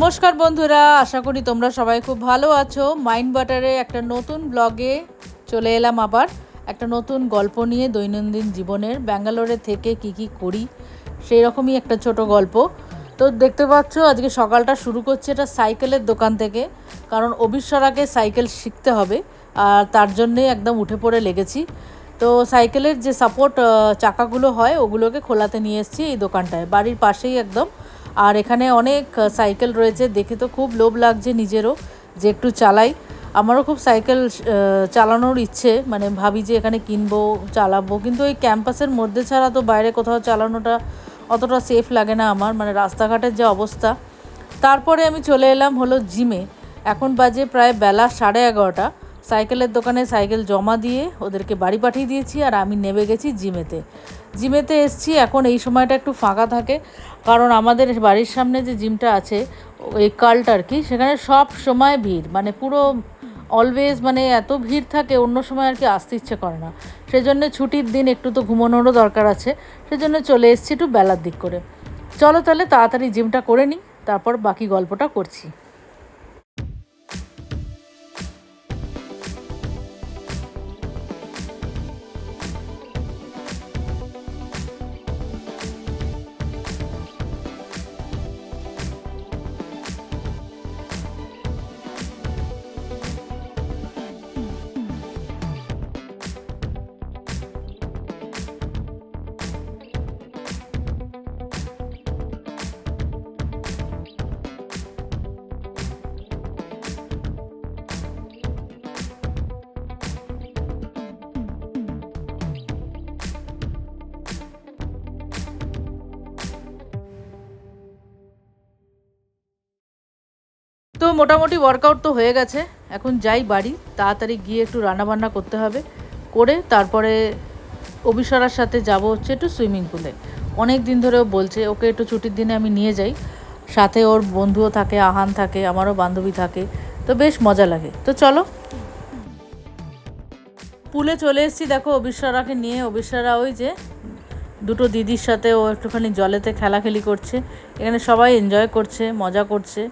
নমস্কার বন্ধুরা, আশা করি তোমরা সবাই খুব ভালো আছো। মাইন্ড বাটারে একটা নতুন ব্লগে চলে এলাম আবার। একটা নতুন গল্প নিয়ে দৈনন্দিন জীবনের ব্যাঙ্গালোরে থেকে কি কি করি, সেই রকমই একটা ছোট গল্প। তো দেখতে পাচ্ছ, আজকে সকালটা শুরু করছে এটা সাইকেলের দোকান থেকে, কারণ অবিশ্বরাকে সাইকেল শিখতে হবে, আর তার জন্যে একদম উঠে পড়ে লেগেছি। তো সাইকেলের যে সাপোর্ট চাকাগুলো হয়, ওগুলোকে খোলাতে নিয়ে এসেছি এই দোকানটায়, বাড়ির পাশেই একদম। আর এখানে অনেক সাইকেল রয়েছে। দেখে তো খুব লোভ লাগছে নিজেরও যে একটু চালাই। আমারও খুব সাইকেল চালানোর ইচ্ছে। মানে ভাবি যে এখানে কিনবো, চালাবো। কিন্তু এই ক্যাম্পাসের মধ্যে ছাড়া তো বাইরে কোথাও চালানোটা অতটা সেফ লাগে না আমার। মানে রাস্তাঘাটের যে অবস্থা। তারপরে আমি চলে এলাম হলো জিমে। এখন বাজে প্রায় বেলা সাড়ে এগারোটা। সাইকেলের দোকানে সাইকেল জমা দিয়ে ওদেরকে বাড়ি পাঠিয়ে দিয়েছি আর আমি নেমে গেছি জিমেতে। জিমেতে এসছি, এখন এই সময়টা একটু ফাঁকা থাকে। কারণ আমাদের বাড়ির সামনে যে জিমটা আছে ওই কাল্ট আর কি, সেখানে সব সময় ভিড়। মানে পুরো অলওয়েজ মানে এত ভিড় থাকে, অন্য সময় আর কি আসতে ইচ্ছে করে না। সেজন্য ছুটির দিন একটু তো ঘুমানোরও দরকার আছে। সেজন্য চলে এসছি একটু বেলার দিক করে। চলো তাহলে তাড়াতাড়ি জিমটা করে নিই, তারপর বাকি গল্পটা করছি। তো মোটামুটি ওয়ার্কআউট তো হয়ে গেছে। এখন যাই বাড়ি, তাড়াতাড়ি গিয়ে একটু রান্নাবান্না করতে হবে। করে তারপরে অবিসরার সাথে যাব হচ্ছে একটু সুইমিং পুলে। অনেক দিন ধরেও বলছে, ওকে একটু ছুটির দিনে আমি নিয়ে যাই। সাথে ওর বন্ধুও থাকে, আহান থাকে, আমারও বান্ধবী থাকে, তো বেশ মজা লাগে। তো চলো। পুলে চলে এসেছি, দেখো অবিশ্বরাকে নিয়ে। অবিশ্বরা ওই যে দুটো দিদির সাথে ও একটুখানি জলেতে খেলাখেলি করছে। এখানে সবাই এনজয় করছে, মজা করছে।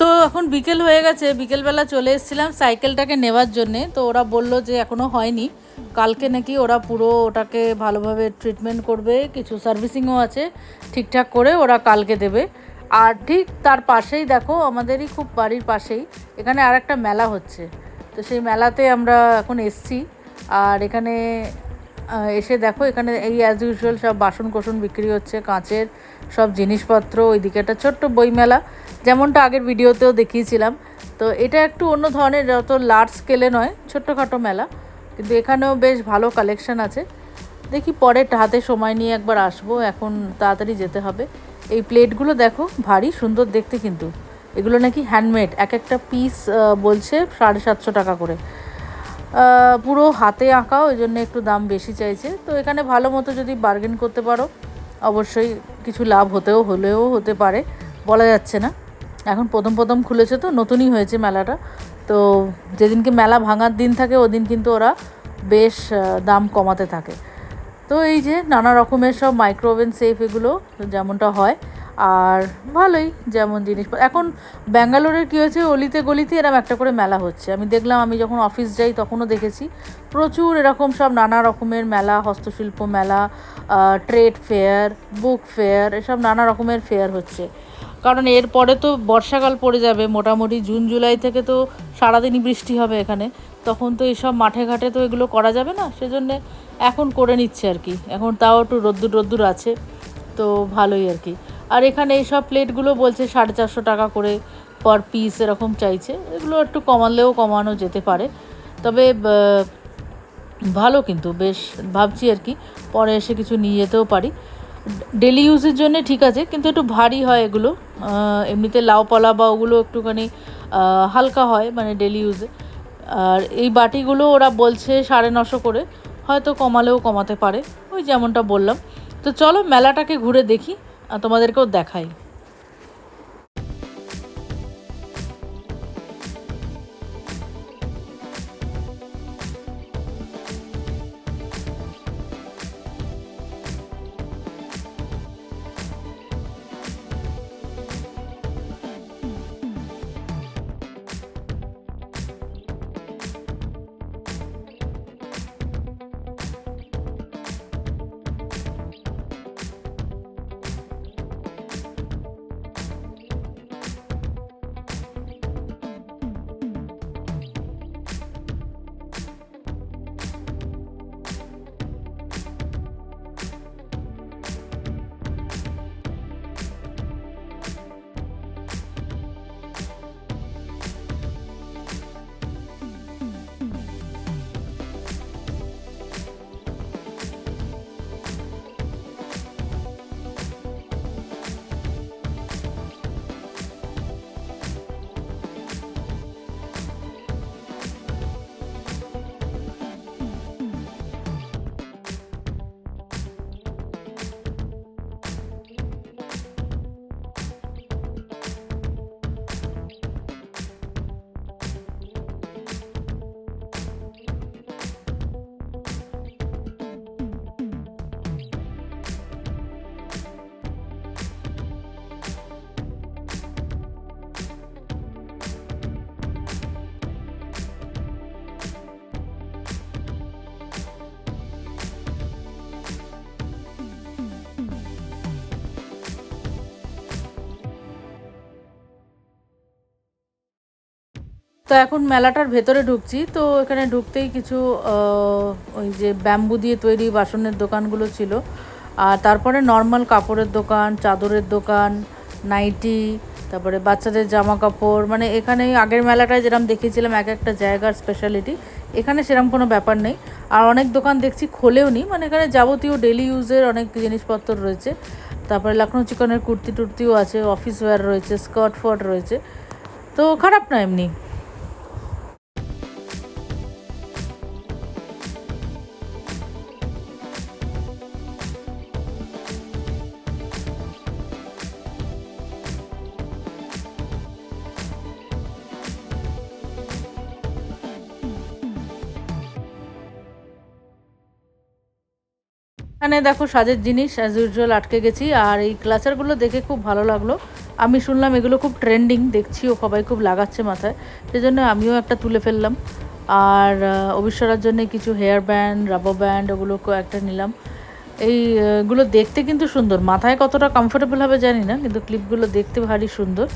তো এখন বিকেল হয়ে গেছে, বিকেলবেলা চলে এসেছিলাম সাইকেলটাকে নেওয়ার জন্যে। তো ওরা বলল যে এখনও হয়নি। কালকে নাকি ওরা পুরো ওটাকে ভালোভাবে ট্রিটমেন্ট করবে, কিছু সার্ভিসিংও আছে, ঠিকঠাক করে ওরা কালকে দেবে। আর ঠিক তার পাশেই দেখো, আমাদেরই খুব বাড়ির পাশেই, এখানে আর একটা মেলা হচ্ছে। তো সেই মেলাতে আমরা এখন এসছি। আর এখানে এসে দেখো এখানে এই অ্যাজ ইউজুয়াল সব বাসন কোসন বিক্রি হচ্ছে, কাঁচের সব জিনিসপত্র, ওইদিকে একটা ছোট্ট বইমেলা, যেমনটা আগের ভিডিওতেও দেখিয়েছিলাম। তো এটা একটু অন্য ধরনের, যত লার্জ স্কেলে নয়, ছোট্টখাটো মেলা। কিন্তু এখানেও বেশ ভালো কালেকশন আছে। দেখি পরে হাতে সময় নিয়ে একবার আসব, এখন তাড়াতাড়ি যেতে হবে। এই প্লেটগুলো দেখো, ভারী সুন্দর দেখতে কিন্তু। এগুলো নাকি হ্যান্ডমেড এক একটা পিস বলছে সাড়ে সাতশো টাকা করে। পুরো হাতে আঁকা ওই জন্য একটু দাম বেশি চাইছে। তো এখানে ভালো মতো যদি বার্গেন করতে পারো, অবশ্যই কিছু লাভ হতেও, হলেও হতে পারে, বলা যাচ্ছে না। এখন প্রথম প্রথম খুলেছে তো, নতুনই হয়েছে মেলাটা। তো যেদিনকে মেলা ভাঙার দিন থাকে, ওদিন কিন্তু ওরা বেশ দাম কমাতে থাকে। তো এই যে নানা রকমের সব মাইক্রোওভেন সেফ এগুলো, যেমনটা হয় আর ভালোই যেমন জিনিস এখন ব্যাঙ্গালোরের কী হয়েছে, অলিতে গলিতে এরকম একটা করে মেলা হচ্ছে। আমি দেখলাম, আমি যখন অফিস যাই তখনও দেখেছি। প্রচুর এরকম সব নানা রকমের মেলা, হস্তশিল্প মেলা ট্রেড ফেয়ার বুক ফেয়ার এসব নানা রকমের ফেয়ার হচ্ছে। কারণ এরপরে তো বর্ষাকাল পড়ে যাবে, মোটামুটি জুন, জুলাই থেকে তো সারাদিনই বৃষ্টি হবে এখানে। তখন তো এইসব মাঠে ঘাটে তো এগুলো করা যাবে না, সেজন্যে এখন করে নিচ্ছে আর কি। এখন তাও একটু রোদ্দুর রোদ্দুর আছে, তো ভালোই আর কি। আর এখানে এইসব প্লেটগুলো বলছে সাড়ে চারশো টাকা করে পার পিস এরকম চাইছে। এগুলো একটু কমালেও কমানো যেতে পারে। তবে ভালো কিন্তু, বেশ ভাবছি আর কি, পরে এসে কিছু নিয়ে যেতেও পারি। ডেলি ইউজের জন্য ঠিক আছে, কিন্তু একটু ভারী হয় এগুলো। এমনিতে লাউ পলা বা ওগুলো একটুখানি হালকা হয় মানে ডেলি ইউজে আর এই বাটিগুলো ওরা বলছে সাড়ে নশো করে, হয়তো কমালেও কমাতে পারে, ওই যেমনটা বললাম। তো চলো মেলাটাকে ঘুরে দেখি। তোমাদেরকেও দেখাই। তো এখন মেলাটার ভেতরে ঢুকছি, তো এখানে ঢুকতেই কিছু ওই যে ব্যাম্বু দিয়ে তৈরি বাসনের দোকানগুলো ছিল। আর তারপরে নর্মাল কাপড়ের দোকান, চাদরের দোকান, নাইটি, তারপরে বাচ্চাদের জামা কাপড় মানে এখানে আগের মেলাটায় যেরকম দেখিয়েছিলাম এক একটা জায়গার স্পেশালিটি এখানে সেরকম কোনো ব্যাপার নেই। আর অনেক দোকান দেখছি খোলেও নি মানে এখানে যাবতীয় ডেলি ইউজের অনেক জিনিসপত্র রয়েছে। তারপরে লখনৌ চিকনের কুর্তি টুর্তিও আছে অফিস ওয়্যার রয়েছে স্কার্ট ফট রয়েছে। তো খারাপ না এমনি। এখানে দেখো সাজের জিনিস অ্যাজ ইউজুয়াল আটকে গেছি, আর এই ক্লাচারগুলো দেখে খুব ভালো লাগল। আমি শুনলাম এগুলো খুব ট্রেন্ডিং দেখছি ও সবাই খুব লাগাচ্ছে মাথায়, সেজন্য আমিও একটা তুলে ফেললাম। আর অবিশ্বরার জন্য কিছু হেয়ার ব্যান্ড রাবার ব্যান্ড ওগুলো একটা নিলাম। এইগুলো দেখতে কিন্তু সুন্দর, মাথায় কতটা কমফোর্টেবল হবে জানি না, কিন্তু ক্লিপগুলো দেখতে ভারী সুন্দর।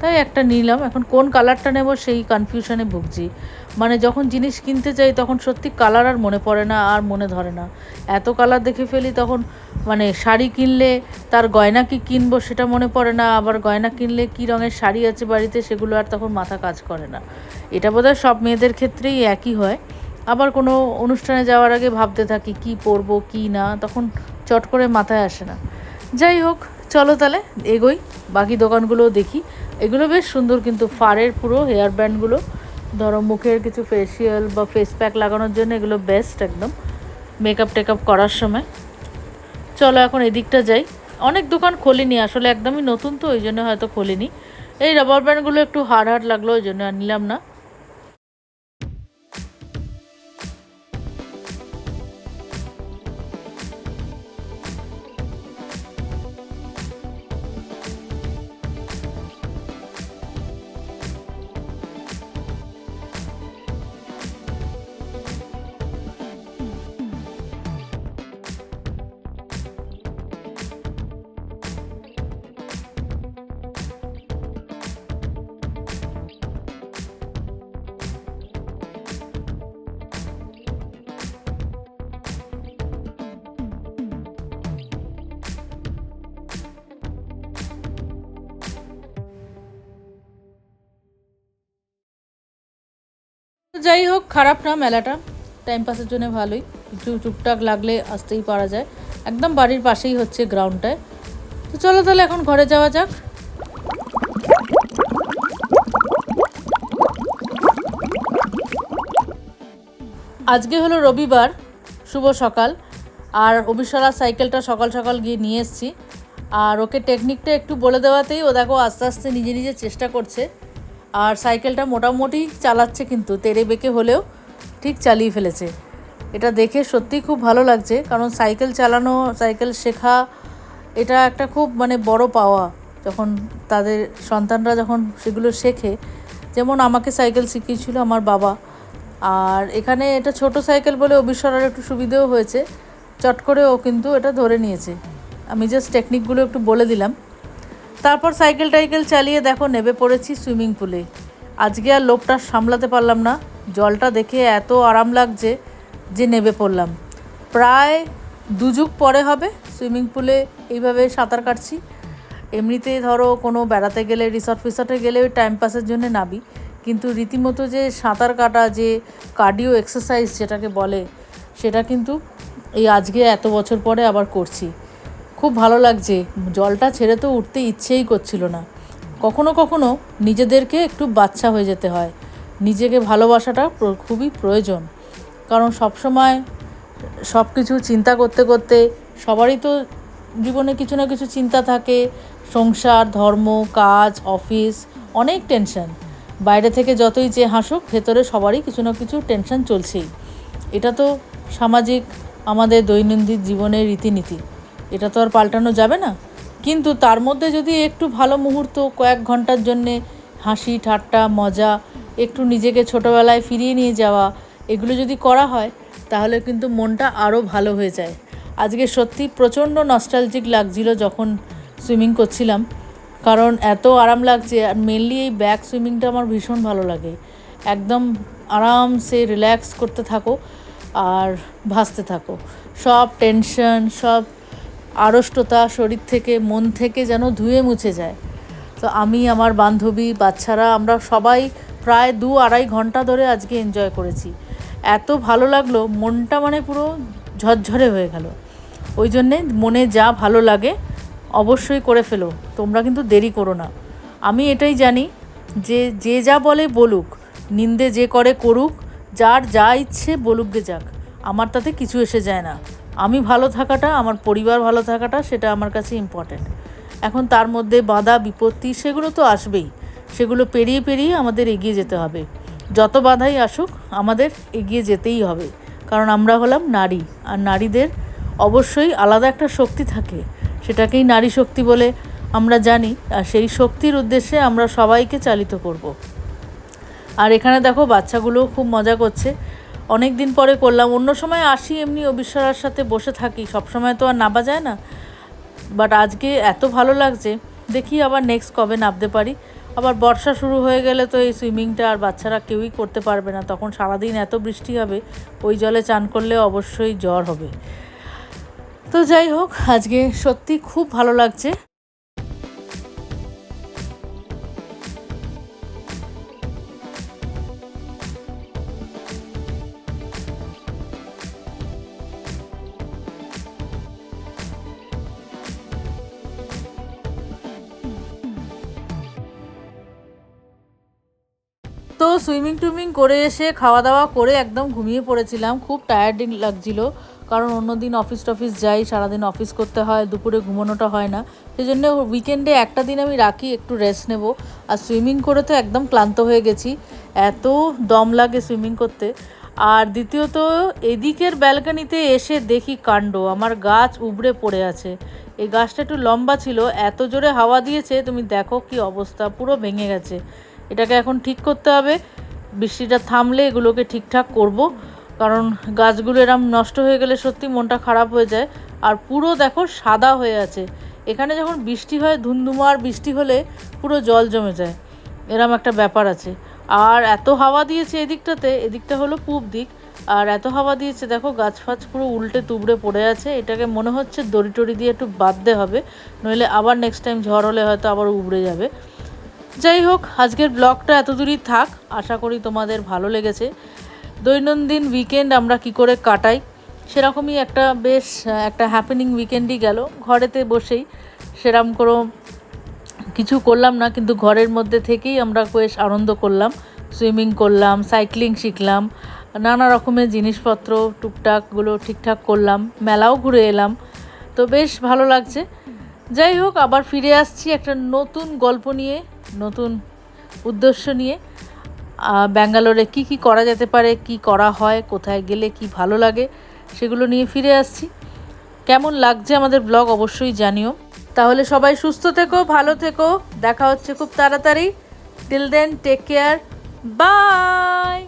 তাই একটা নিলাম, এখন কোন কালারটা নেব সেই কনফিউশনে ভুগছি। মানে যখন জিনিস কিনতে যাই, তখন সত্যি কালার আর মনে পড়ে না, আর মনে ধরে না। এত কালার দেখে ফেলি, তখন মানে শাড়ি কিনলে তার গয়না কি কিনবো সেটা মনে পড়ে না, আবার গয়না কিনলে কি রঙের শাড়ি আছে বাড়িতে সেগুলো আর তখন মাথা কাজ করে না। এটা বোধহয় সব মেয়েদের ক্ষেত্রেই একই হয়। আবার কোনো অনুষ্ঠানে যাওয়ার আগে ভাবতে থাকি, কি পরবো, কি না, তখন চট করে মাথায় আসে না। যাই হোক, চলো তাহলে, এগোই। বাকি দোকানগুলোও দেখি। এগুলো বেশ সুন্দর কিন্তু, ফারের পুরো হেয়ার ব্যান্ডগুলো ধরো মুখের কিছু ফেসিয়াল বা ফেস প্যাক লাগানোর জন্য এগুলো বেস্ট একদম। মেকআপ টেকআপ করার সময়। চলো এখন এদিকটা যাই। অনেক দোকান খোলিনি, আসলে একদমই নতুন তো, ওই জন্য হয়তো খোলিনি। এই রাবার ব্যান্ডগুলো একটু হার্ড হার্ড লাগল, ওই জন্য আর নিলাম না। যাই হোক, খারাপ না মেলাটা। টাইম পাসের জন্য ভালোই। একটু টুকটাক লাগলে আসতেই পারা যায়। একদম বাড়ির পাশেই হচ্ছে গ্রাউন্ডটায় তো চলো তাহলে এখন ঘরে যাওয়া যাক। আজকে হলো রবিবার, শুভ সকাল। আর অবিশ্বরা সাইকেলটা সকাল সকাল গিয়ে নিয়ে এসেছি। আর ওকে টেকনিকটা একটু বলে দেওয়াতেই ও দেখো আস্তে আস্তে নিজে নিজে চেষ্টা করছে। আর সাইকেলটা মোটামুটি চালাচ্ছে কিন্তু, তেরে বেঁকে হলেও ঠিক চালিয়ে ফেলেছে। এটা দেখে সত্যিই খুব ভালো লাগছে, কারণ সাইকেল চালানো, সাইকেল শেখা, এটা একটা খুব মানে বড় পাওয়া। যখন তাদের সন্তানরা যখন সেগুলো শেখে, যেমন আমাকে সাইকেল শিখিয়েছিল আমার বাবা। আর এখানে এটা ছোট সাইকেল বলে অবিশ্বরার একটু সুবিধেও হয়েছে, চট করে ও কিন্তু এটা ধরে নিয়েছে। আমি জাস্ট টেকনিকগুলো একটু বলে দিলাম। তারপর সাইকেল টাইকেল চালিয়ে দেখো নেবে পড়েছি সুইমিং পুলে। আজকে আর লোকটা সামলাতে পারলাম না। জলটা দেখে এত আরাম লাগছে যে নেবে পড়লাম। প্রায় দুযুগ পরে হবে সুইমিং পুলে এইভাবে সাঁতার কাটছি। এমনিতে ধরো কোনো বেড়াতে গেলে রিসর্ট ফিসর্টে গেলে ওই টাইম পাসের জন্য নাবি কিন্তু রীতিমতো যে সাঁতার কাটা, যে কার্ডিও এক্সারসাইজ যেটাকে বলে, সেটা কিন্তু এই আজকে এত বছর পরে আবার করছি। খুব ভালো লাগছে। জলটা ছেড়ে তো উঠতে ইচ্ছেই করছিল না। কখনো কখনো নিজেদেরকে একটু বাচ্চা হয়ে যেতে হয়। নিজেকে ভালোবাসাটা খুবই প্রয়োজন। কারণ সবসময় সব কিছু চিন্তা করতে করতে সবারই তো জীবনে কিছু না কিছু চিন্তা থাকে। সংসার, ধর্ম, কাজ, অফিস, অনেক টেনশন। বাইরে থেকে যতই যে হাসুক, ভেতরে সবারই কিছু না কিছু টেনশন চলছেই। এটা তো সামাজিক, আমাদের দৈনন্দিন জীবনের রীতিনীতি। এটা তো আর পাল্টানো যাবে না। কিন্তু তার মধ্যে যদি একটু ভালো মুহূর্ত, কয়েক ঘণ্টার জন্যে হাসি, ঠাট্টা, মজা, একটু নিজেকে ছোটোবেলায় ফিরিয়ে নিয়ে যাওয়া, এগুলো যদি করা হয়, তাহলে কিন্তু মনটা আরও ভালো হয়ে যায়। আজকে সত্যি প্রচণ্ড নস্টালজিক লাগছিল যখন সুইমিং করছিলাম, কারণ এত আরাম লাগছে আর মেনলি এই ব্যাক সুইমিংটা আমার ভীষণ ভালো লাগে। একদম আরামসে রিল্যাক্স করতে থাকো আর ভাসতে থাকো। সব টেনশন সব আড়ষ্টতা শরীর থেকে, মন থেকে যেন ধুয়ে মুছে যায়। তো আমি, আমার বান্ধবী, বাচ্চারা, আমরা সবাই প্রায় দু আড়াই ঘণ্টা ধরে আজকে এনজয় করেছি। এত ভালো লাগল, মনটা মানে পুরো ঝরঝরে হয়ে গেল। ওই জন্যে মনে যা ভালো লাগে, অবশ্যই করে ফেলো। তোমরা কিন্তু দেরি করো না। আমি এটাই জানি যে যে যা বলে বলুক, নিন্দে যে করে করুক, যার যা ইচ্ছে বলুক গে যাক, আমার তাতে কিছু এসে যায় না। আমি ভালো থাকাটা, আমার পরিবার ভালো থাকাটা, সেটা আমার কাছে ইম্পর্ট্যান্ট এখন তার মধ্যে বাধা, বিপত্তি, সেগুলো তো আসবেই। সেগুলো পেরিয়ে পেরিয়ে আমাদের এগিয়ে যেতে হবে। যত বাধাই আসুক, আমাদের এগিয়ে যেতেই হবে। কারণ আমরা হলাম নারী, আর নারীদের অবশ্যই আলাদা একটা শক্তি থাকে। সেটাকেই নারী শক্তি বলে আমরা জানি, আর সেই শক্তির উদ্দেশ্যে আমরা সবাইকে চালিত করব। আর এখানে দেখো বাচ্চাগুলো খুব মজা করছে। অনেক দিন পরে করলাম অন্য সময় আসি এমনি অবিশ্বরার সাথে বসে থাকি। সব সময় তো আর নাবা যায় না। বাট আজকে এত ভালো লাগছে। দেখি আবার নেক্সট কবে নামতে পারি। আবার বর্ষা শুরু হয়ে গেলে তো এই সুইমিংটা আর বাচ্চারা কেউই করতে পারবে না। তখন সারাদিন এত বৃষ্টি হবে, ওই জলে চান করলে অবশ্যই জ্বর হবে। তো যাই হোক, আজকে সত্যি খুব ভালো লাগছে। সুইমিং টুইমিং করে এসে খাওয়া দাওয়া করে একদম ঘুমিয়ে পড়েছিলাম। খুব টায়ার্ডিং লাগছিল। কারণ অন্য দিন অফিস টফিস যাই, সারাদিন অফিস করতে হয়, দুপুরে ঘুমানোটা হয় না। সেই জন্য উইকেন্ডে একটা দিন আমি রাখি, একটু রেস্ট নেব। আর সুইমিং করে তো একদম ক্লান্ত হয়ে গেছি। এত দম লাগে সুইমিং করতে। আর দ্বিতীয়ত, এদিকের ব্যালকানিতে এসে দেখি কাণ্ড। আমার গাছ উবড়ে পড়ে আছে। এই গাছটা একটু লম্বা ছিল, এত জোরে হাওয়া দিয়েছে, তুমি দেখো কি অবস্থা, পুরো ভেঙে গেছে। এটাকে এখন ঠিক করতে হবে। বৃষ্টিটা থামলে এগুলোকে ঠিকঠাক করব। কারণ গাছগুলো এরম নষ্ট হয়ে গেলে সত্যি মনটা খারাপ হয়ে যায়। আর পুরো দেখো সাদা হয়ে আছে। এখানে যখন বৃষ্টি হয় ধুমধুমার বৃষ্টি হলে পুরো জল জমে যায়। এরম একটা ব্যাপার আছে। আর এত হাওয়া দিয়েছে এদিকটাতে, এদিকটা হলো পূব দিক। আর এত হাওয়া দিয়েছে, দেখো গাছ ফাছ পুরো উল্টে তুবড়ে পড়ে আছে। এটাকে মনে হচ্ছে দড়ি টড়ি দিয়ে একটু বাঁধতে হবে। নইলে আবার নেক্সট টাইম ঝড় হলে হয়তো আবার উবড়ে যাবে। যাই হোক, আজকের ব্লগটা এত দূরই থাক। আশা করি তোমাদের ভালো লেগেছে। দৈনন্দিন উইকেন্ড আমরা কি করে কাটাই, সেরকমই একটা বেশ, একটা হ্যাপেনিং উইকেন্ডই গেল। ঘরেতে বসেই সেরম কোনো কিছু করলাম না, কিন্তু ঘরের মধ্যে থেকেই আমরা বেশ আনন্দ করলাম। সুইমিং করলাম সাইক্লিং শিখলাম, নানা রকমের জিনিসপত্র টুকটাকগুলো ঠিকঠাক করলাম, মেলাও ঘুরে এলাম। তো বেশ ভালো লাগছে। যাই হোক, আবার ফিরে আসছি একটা নতুন গল্প নিয়ে, নতুন উদ্দেশ্য নিয়ে। ব্যাঙ্গালোরে কি কি করা যেতে পারে, কি করা হয়, কোথায় গেলে কি ভালো লাগে, সেগুলো নিয়ে ফিরে আসছি। কেমন লাগছে আমাদের ব্লগ অবশ্যই জানিও। তাহলে সবাই সুস্থ থেকো, ভালো থেকো, দেখা হচ্ছে খুব তাড়াতাড়ি। Till then take care bye